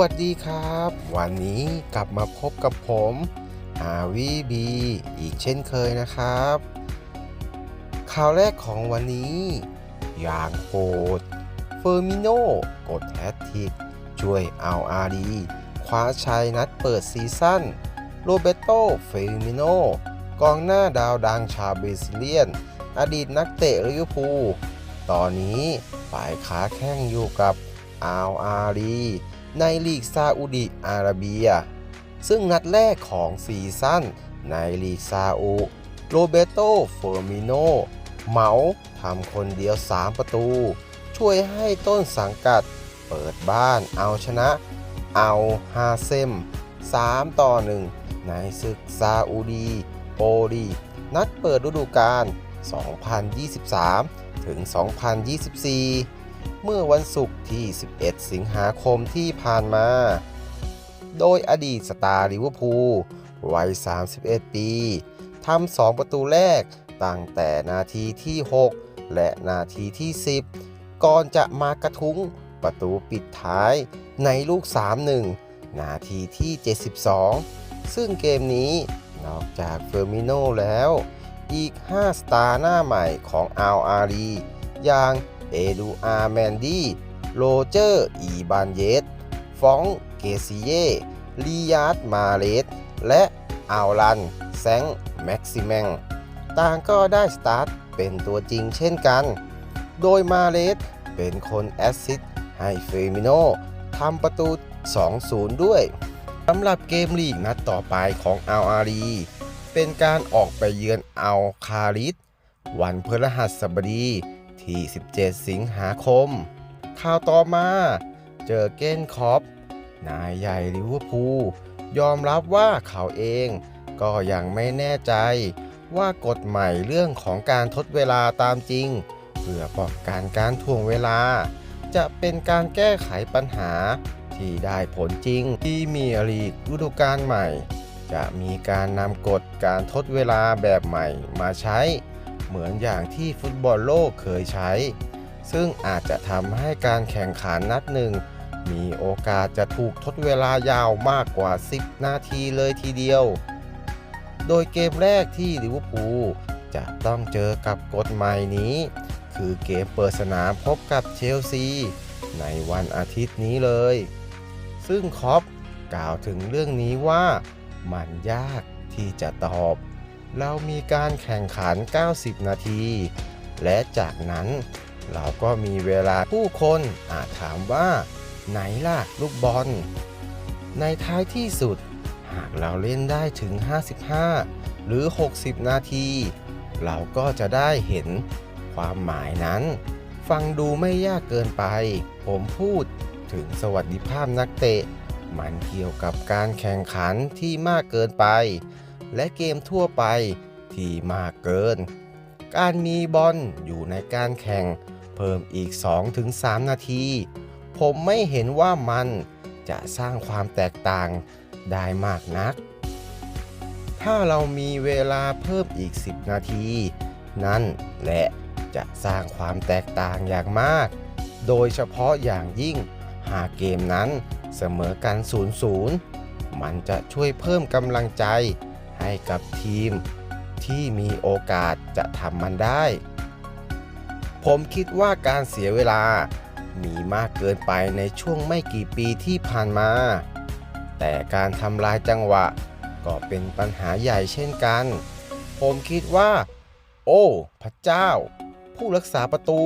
วัสดีครับ วันนี้กลับมาพบกับผมฮาวิบีอีกเช่นเคยนะครับ ข่าวแรกของวันนี้ อย่างโหดเฟอร์มิโนกดแฮตทิกช่วยเอาอารีคว้าชัยนัดเปิดซีซั่นโรเบโตเฟอร์มิโนกองหน้าดาวดังชาวบราซิเลียน อดีตนักเตะลิเวอร์พูลตอนนี้ฝ่ายขาแข้งอยู่กับอัลอารี ในลีกซาอุดิอาระเบีย ซึ่งนัดแรกของซีซั่นในลีกซาอุโรเบโตเฟอร์มิโนเหมาทำคนเดียว 3 ประตู ช่วยให้ต้นสังกัดเปิดบ้านเอาชนะ เอาฮาเซม 3 ต่อ 1 ในศึกซาอุดีโปลีนัดเปิดฤดูกาล2023 ถึง 2024 เมื่อวันศุกร์ที่ 11 สิงหาคมที่ผ่านมา โดยอดีตสตาร์ลิเวอร์พูลวัย 31 ปีทำ 2 ประตูแรกตั้งแต่นาทีที่ 6 และนาทีที่ 10 ก่อนจะมากระทุ้งประตูปิดท้ายในลูก 3-1 นาทีที่ 72 ซึ่งเกมนี้นอกจากเฟอร์มิโนแล้ว อีก 5 สตาร์หน้าใหม่ของอัลอารีอย่าง เอดูอาร์แมนดี้โรเจอร์อีบานเยสฟองเกซิเยลียาร์ดมาเลสและอัลลันแซงแม็กซิแมงต่างก็ได้สตาร์ทเป็นตัวจริงเช่นกัน โดยมาเลสเป็นคนแอสซิสให้เฟมิโนทำประตู 2-0 ด้วยสำหรับเกมลีกนัดต่อไปของอัลอารีเป็นการออกไปเยือนอัลคาริสวันพฤหัสบดี ที่ 17 สิงหาคม ข่าวต่อมา เจอเก้นคอปนายใหญ่ลิเวอร์พูลยอมรับว่าเขาเองก็ยังไม่แน่ใจว่ากฎใหม่เรื่องของการทดเวลาตามจริง เพื่อป้องกันการถ่วงเวลา จะเป็นการแก้ไขปัญหาที่ได้ผลจริงที่มีลีกฤดูกาลใหม่ จะมีการนำกฎการทดเวลาแบบใหม่มาใช้ เหมือนอย่างที่ฟุตบอลโลกเคยใช้ ซึ่งอาจจะทำให้การแข่งขันนัดหนึ่ง มีโอกาสจะถูกทดเวลายาวมากกว่า 10 นาทีเลยทีเดียว โดยเกมแรกที่ลิเวอร์พูลจะต้องเจอกับกฎใหม่นี้ คือเกมเปิดสนามพบกับเชลซี ในวันอาทิตย์นี้เลย ซึ่งคอปกล่าวถึงเรื่องนี้ว่ามันยากที่จะตอบ เรามีการแข่งขัน 90 นาที และจากนั้นเราก็มีเวลาผู้คนอาจถามว่า ไหนล่ะลูกบอล ในท้ายที่สุด หากเราเล่นได้ถึง 55 หรือ 60 นาที เราก็จะได้เห็นความหมายนั้น ฟังดูไม่ยากเกินไป ผมพูดถึงสวัสดิภาพนักเตะ มันเกี่ยวกับการแข่งขันที่มากเกินไป และเกมทั่วไปที่มากเกิน การมีบอลอยู่ในการแข่ง เพิ่มอีก 2-3 นาที ผมไม่เห็นว่ามันจะสร้างความแตกต่างได้มากนัก ถ้าเรามีเวลาเพิ่มอีก 10 นาที นั่นแหละจะสร้างความแตกต่างอย่างมาก โดยเฉพาะอย่างยิ่งหากเกมนั้นเสมอกัน 0-0 มันจะช่วยเพิ่มกำลังใจ ให้กับทีมที่มีโอกาสจะทำมันได้ ผมคิดว่าการเสียเวลามีมากเกินไปในช่วงไม่กี่ปีที่ผ่านมา แต่การทำลายจังหวะก็เป็นปัญหาใหญ่เช่นกัน ผมคิดว่า โอ้ พระเจ้า ผู้รักษาประตู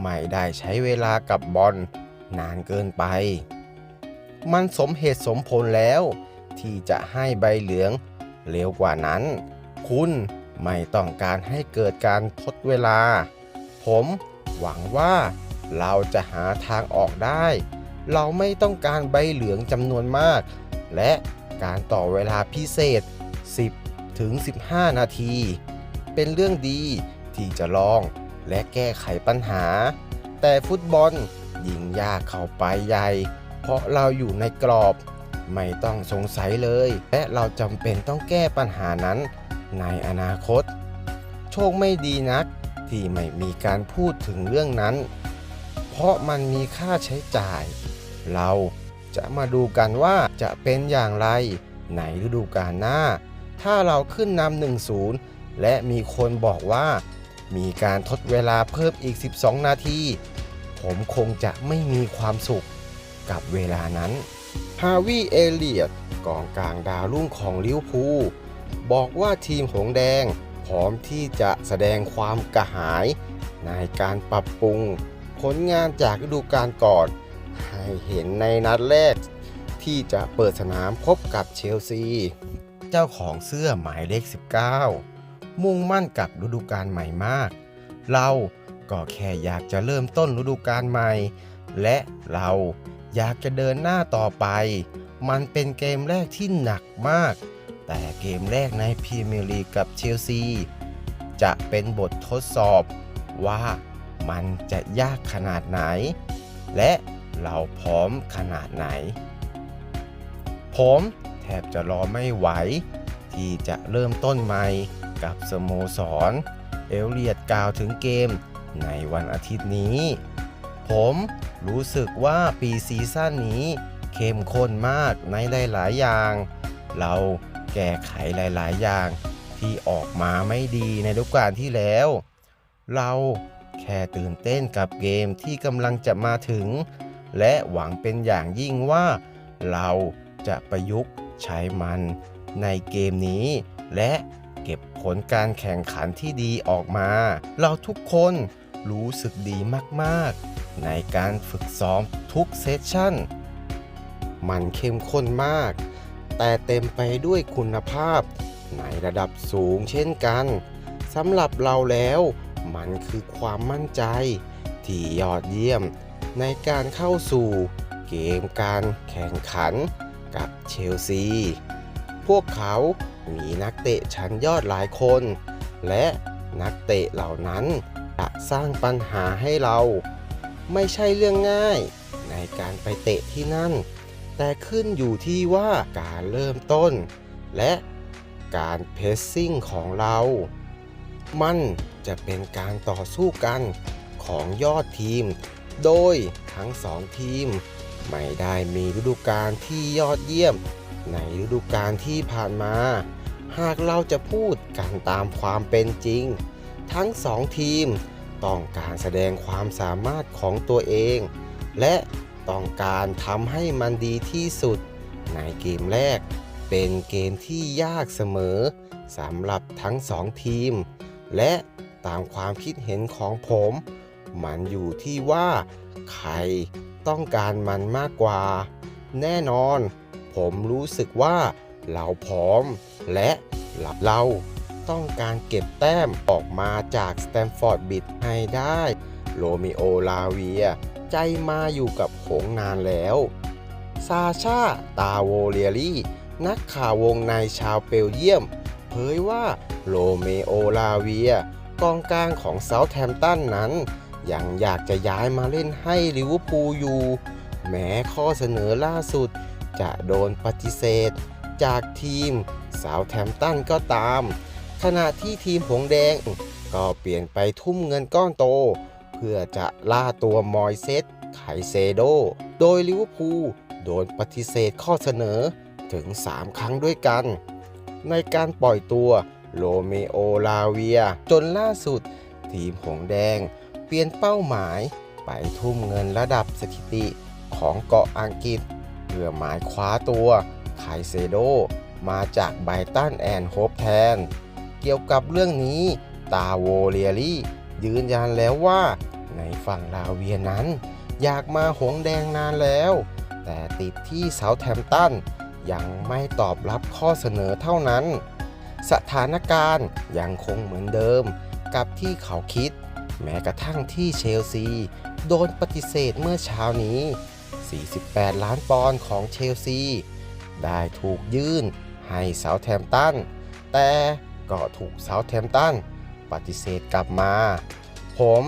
ไม่ได้ใช้เวลากับบอลนานเกินไป มันสมเหตุสมผลแล้ว ที่จะให้ใบเหลือง เร็วกว่านั้น คุณไม่ต้องการให้เกิดการทดเวลา ผมหวังว่าเราจะหาทางออกได้ เราไม่ต้องการใบเหลืองจำนวนมาก และการต่อเวลาพิเศษ 10 ถึง 15 นาที เป็นเรื่องดีที่จะลองและแก้ไขปัญหา แต่ฟุตบอลยิงยากเข้าไปใหญ่ เพราะเราอยู่ในกรอบ ไม่ต้องสงสัยเลย และเราจำเป็นต้องแก้ปัญหานั้นในอนาคต โชคไม่ดีนักที่ไม่มีการพูดถึงเรื่องนั้น เพราะมันมีค่าใช้จ่าย เราจะมาดูกันว่าจะเป็นอย่างไรในฤดูกาลหน้า ถ้าเราขึ้นนำ1 0 และมีคนบอกว่า มีการทดเวลาเพิ่มอีก 12 นาที ผมคงจะไม่มีความสุขกับเวลานั้น ฮาวิเอเลียตกองกลางดาวรุ่งของลิเวอร์พูลบอกว่าทีมหงแดงพร้อมที่จะแสดงความกระหาย ในการปรับปรุงผลงานจากฤดูกาลก่อน ให้เห็นในนัดแรก ที่จะเปิดสนามพบกับเชลซี เจ้าของเสื้อหมายเลข 19 มุ่งมั่นกับฤดูกาลใหม่มาก เราก็แค่อยากจะเริ่มต้นฤดูกาลใหม่ และเรา อยากจะเดินหน้าต่อไป มันเป็นเกมแรกที่หนักมาก แต่เกมแรกในพรีเมียร์ลีกกับเชลซี จะเป็นบททดสอบว่ามันจะยากขนาดไหน และเราพร้อมขนาดไหน ผมแทบจะรอไม่ไหว ที่จะเริ่มต้นใหม่กับสโมสร เอลเลียดกล่าวถึงเกมในวันอาทิตย์นี้ ผม รู้สึกว่าปีซีซั่นนี้เข้มข้นมากในหลายๆอย่าง เราแก้ไขหลายๆอย่าง ที่ออกมาไม่ดีในฤดูกาลที่แล้ว เราแค่ตื่นเต้นกับเกมที่กำลังจะมาถึง และหวังเป็นอย่างยิ่งว่า เราจะประยุกต์ใช้มันในเกมนี้ และเก็บผลการแข่งขันที่ดีออกมา เราทุกคนรู้สึกดีมาก ๆ ในการฝึกซ้อมทุกเซสชั่น มันเข้มข้นมาก แต่เต็มไปด้วยคุณภาพ ในระดับสูงเช่นกันสำหรับเราแล้ว มันคือความมั่นใจ ที่ยอดเยี่ยมในการเข้าสู่เกมการแข่งขันกับเชลซี พวกเขามีนักเตะชั้นยอดหลายคน และนักเตะเหล่านั้นจะสร้างปัญหาให้เรา ไม่ใช่เรื่องง่าย ในการไปเตะที่นั่น แต่ขึ้นอยู่ที่ว่าการเริ่มต้น และการเพสซิ่งของเรา มันจะเป็นการต่อสู้กันของยอดทีม โดยทั้งสองทีม ไม่ได้มีฤดูกาลที่ยอดเยี่ยม ในฤดูกาลที่ผ่านมา หากเราจะพูดกันตามความเป็นจริง ทั้งสองทีม ต้องการแสดงความสามารถของตัวเอง และต้องการทำให้มันดีที่สุด ในเกมแรก เป็นเกมที่ยากเสมอสำหรับทั้งสองทีม และตามความคิดเห็นของผม มันอยู่ที่ว่าใครต้องการมันมากกว่า แน่นอน ผมรู้สึกว่าเราพร้อม และเรา ต้องการเก็บแต้มออกมาจากสแตมฟอร์ดบิดให้ได้ โรมิโอลาเวีย ใจมาอยู่กับหงนานแล้ว ซาชาตาโวเลียรี่ นักข่าววงในชาวเปลเยียม เผยว่าโรเมโอลาเวีย กองกลางของเซาท์แฮมป์ตันนั้น ยังอยากจะย้ายมาเล่นให้ลิเวอร์พูลอยู่ แม้ข้อเสนอล่าสุดจะโดนปฏิเสธ จากทีมเซาท์แฮมป์ตันก็ตาม ขณะที่ทีมหงแดง ก็เปลี่ยนไปทุ่มเงินก้อนโต เพื่อจะล่าตัวมอยเซตไคเซโด โดยลิเวอร์พูลโดนปฏิเสธข้อเสนอถึง 3 ครั้งด้วยกัน ในการปล่อยตัวโรเมโอลาเวีย จนล่าสุด ทีมหงแดง เปลี่ยนเป้าหมายไปทุ่มเงินระดับสถิติของเกาะอังกฤษ เพื่อหมายคว้าตัวไคเซโด มาจากไบตันแอนโฮปแทน เกี่ยวกับเรื่องนี้ ตาโวเลียรี่ยืนยันแล้วว่า ในฝั่งลาเวียนั้น อยากมาหงแดงนานแล้ว แต่ติดที่เซาแฮมตันยังไม่ตอบรับข้อเสนอเท่านั้น สถานการณ์ยังคงเหมือนเดิมกับที่เขาคิด แม้กระทั่งที่เชลซี โดนปฏิเสธเมื่อเช้านี้ 48 ล้านปอนด์ของเชลซี ได้ถูกยื่นให้เซาท์แฮมตันแต่ ก็ถูกเซาท์แฮมป์ตันปฏิเสธกลับมา ผม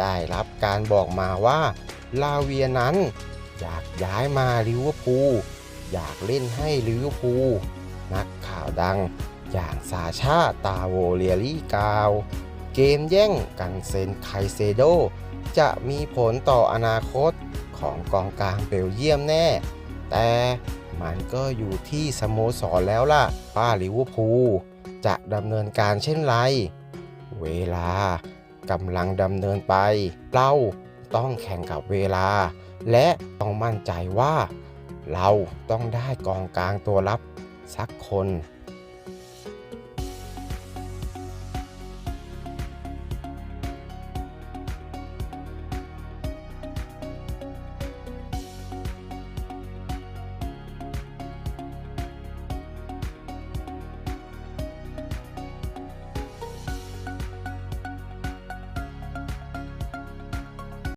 ได้รับการบอกมาว่าลาเวียนั้นอยากย้ายมาลิเวอร์พูลอยากเล่นให้ลิเวอร์พูลนักข่าวดังอย่างซาชาตาโวเลียรี่กาว เกมแย่งกันเซนไคเซโด จะมีผลต่ออนาคตของกองกลางเบลเยียมแน่ แต่มันก็อยู่ที่สโมสรแล้วล่ะว่าลิเวอร์พูล จะดำเนินการเช่นไร เวลากำลังดำเนินไป เราต้องแข่งกับเวลา และต้องมั่นใจว่า เราต้องได้กองกลางตัวรับสักคน